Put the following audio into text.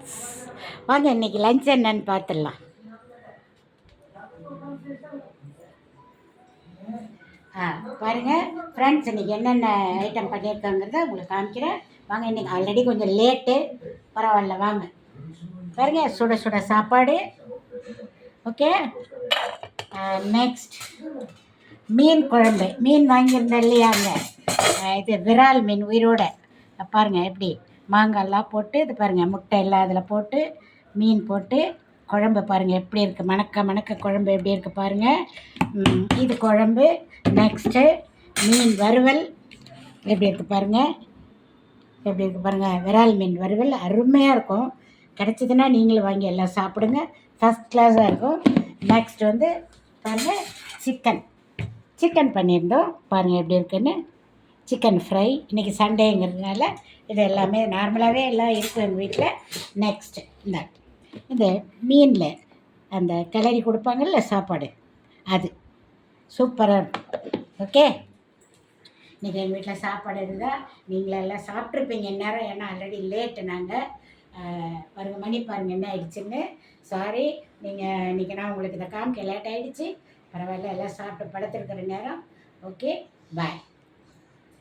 Friends வாங்க இன்னைக்கு lunch என்னன்னு பார்த்துடலாம். ஆ பாருங்கள் ஃப்ரெண்ட்ஸ் இன்னைக்கு என்னென்ன ஐட்டம் பண்ணியிருக்காங்கிறத உங்களுக்கு காமிக்கிறேன். வாங்க இன்னைக்கு ஆல்ரெடி கொஞ்சம் லேட்டு பரவாயில்ல வாங்க. பாருங்கள் சுட சுட சாப்பாடு. ஓகே நெக்ஸ்ட் மீன் குழம்பு. மீன் வாங்கியிருந்தேன் இல்லையாங்க இது விரால் மீன் உயிரோட. பாருங்கள் எப்படி? மாங்காய்லாம் போட்டு இது பாருங்கள் முட்டை எல்லாம் அதில் போட்டு மீன் போட்டு குழம்பு பாருங்கள் எப்படி இருக்குது மணக்க மணக்க குழம்பு எப்படி இருக்குது பாருங்கள் இது குழம்பு நெக்ஸ்ட்டு மீன் வறுவல் எப்படி இருக்குது பாருங்கள் எப்படி இருக்குது பாருங்கள் விரால் மீன் வறுவல் அருமையாக இருக்கும். கிடச்சிதுன்னா நீங்களும் வாங்கி எல்லாம் சாப்பிடுங்க. ஃபஸ்ட் கிளாஸாக இருக்கும். நெக்ஸ்ட் வந்து பாருங்கள் சிக்கன் சிக்கன் பண்ணியிருந்தோம். பாருங்கள் எப்படி இருக்குன்னு. Chicken fry. இன்றைக்கி சண்டேங்கிறதுனால இது எல்லாமே நார்மலாகவே எல்லாம் இருக்கும் எங்கள் வீட்டில் நெக்ஸ்ட் இந்த இந்த மீனில் அந்த கிளறி கொடுப்பாங்கல்ல சாப்பாடு. அது. சூப்பராக இருக்கும். ஓகே இன்றைக்கி எங்கள் வீட்டில் சாப்பாடு இருந்தால் நீங்களெல்லாம் சாப்பிட்ருப்பீங்க இந்நேரம். ஏன்னா ஆல்ரெடி லேட்டு நாங்கள் பாருங்க மணி பாருங்கள் என்ன ஆயிடுச்சுன்னு. சாரி நீங்கள் இன்றைக்கி நான் உங்களுக்கு இதை காமிக்க லேட் ஆகிடுச்சு பரவாயில்ல எல்லாம் சாப்பிட்டு படுத்துருக்கிற நேரம். Okay bye